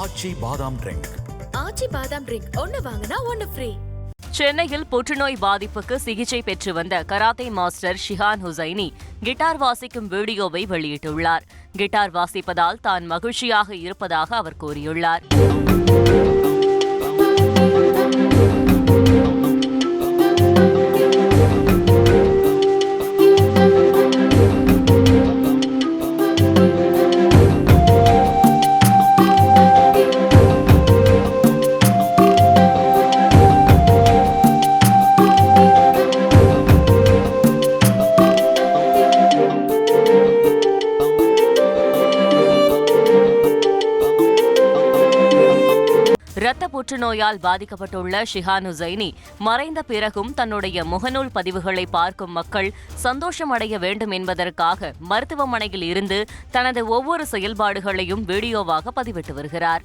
ஆச்சி பாதாம் ட்ரிங்க் ஆச்சி பாதாம் ட்ரிங்க் ஒன்னு வாங்கினா ஒன்னு ஃப்ரீ சென்னையில் புற்றுநோய் பாதிப்புக்கு சிகிச்சை பெற்று வந்த karate master Shihan Hussaini guitar வாசிக்கும் வீடியோவை வெளியிட்டுள்ளார். கிட்டார் வாசிப்பதால் தான் மகிழ்ச்சியாக இருப்பதாக அவர் கூறியுள்ளார். இரத்த புற்றுநோயால் பாதிக்கப்பட்டுள்ள ஷிஹான் ஹுசைனி மறைந்த பிறகும் தன்னுடைய முகநூல் பதிவுகளை பார்க்கும் மக்கள் சந்தோஷமடைய வேண்டும் என்பதற்காக மருத்துவமனையில் இருந்து தனது ஒவ்வொரு செயல்பாடுகளையும் வீடியோவாக பதிவிட்டு வருகிறார்.